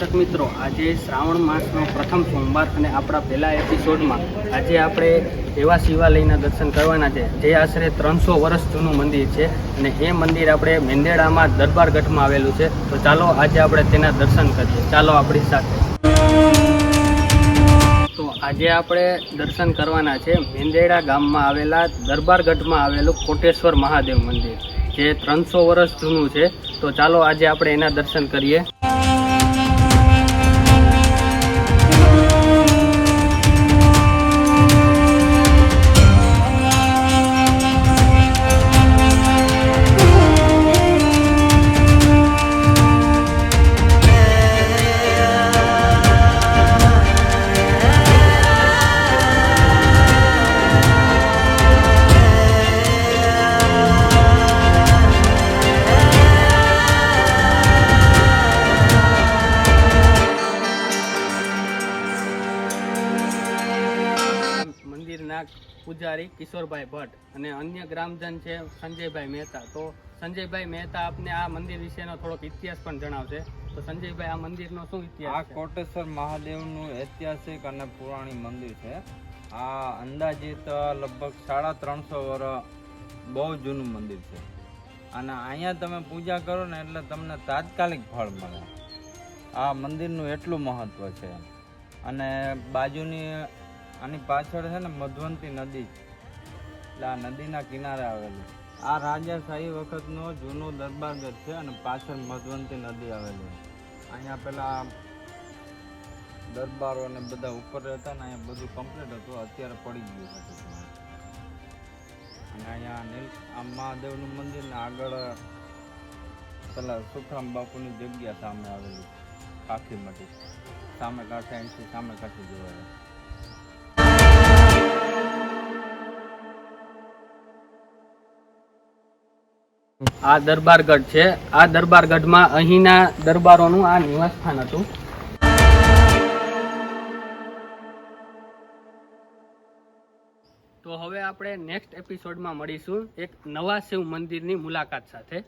દર્શક મિત્રો, આજે શ્રાવણ માસનો પ્રથમ સોમવાર અને આપણા પહેલા એપિસોડમાં આજે આપણે એવા શિવાલયના દર્શન કરવાના છે, જે આશરે ત્રણસો વર્ષ જૂનું મંદિર છે અને એ મંદિર આપણે મેંદેડામાં દરબારગઢમાં આવેલું છે. તો ચાલો આજે આપણે તેના દર્શન કરીએ. ચાલો આપણી સાથે. તો આજે આપણે દર્શન કરવાના છે મેંદેડા ગામમાં આવેલા દરબારગઢમાં આવેલું કોટેશ્વર મહાદેવ મંદિર, જે ત્રણસો વર્ષ જૂનું છે. તો ચાલો આજે આપણે એના દર્શન કરીએ. મંદિરના પૂજારી કિશોરભાઈ ભટ્ટ અને અન્ય ગ્રામજન છે સંજયભાઈ મહેતા. તો સંજયભાઈ મહેતા આપને આ મંદિર વિશેનો થોડોક ઇતિહાસ પણ જણાવશે. તો સંજયભાઈ આ મંદિરનો શું ઇતિહાસ આ કોટેશ્વર મહાદેવનું ઐતિહાસિક અને પુરાણી મંદિર છે. આ અંદાજિત લગભગ સાડા ત્રણસો વર્ષ બહુ જૂનું મંદિર છે. અને અહીંયા તમે પૂજા કરો ને એટલે તમને તાત્કાલિક ફળ મળે. આ મંદિરનું એટલું મહત્ત્વ છે. અને બાજુની આની પાછળ છે ને મધવંતી નદી. એટલે આ નદીના કિનારે આવેલી. આ રાજાશાહી વખતનો જૂનો દરબારગઢ છે અને પાછળ મધવંતી નદી આવેલી. અહીંયા પેલા દરબારો ને બધા ઉપર રહેતા ને અહીંયા બધું કમ્પ્લીટ હતું. અત્યારે પડી ગયું છે અને અહીંયા નીલ, આ મહાદેવનું મંદિર ને આગળ પેલા સુખરામ બાપુની જગ્યા સામે આવેલી કાખી મટી સામે કાંઠે અહીંથી સામે કાંઠે જોવાય આ દરબારગઢ છે. આ દરબારગઢમાં અહીંના દરબારોનું આ નિવાસ સ્થાન હતું. તો હવે આપણે નેક્સ્ટ એપિસોડમાં મળીશું એક નવા શિવ મંદિરની મુલાકાત સાથે.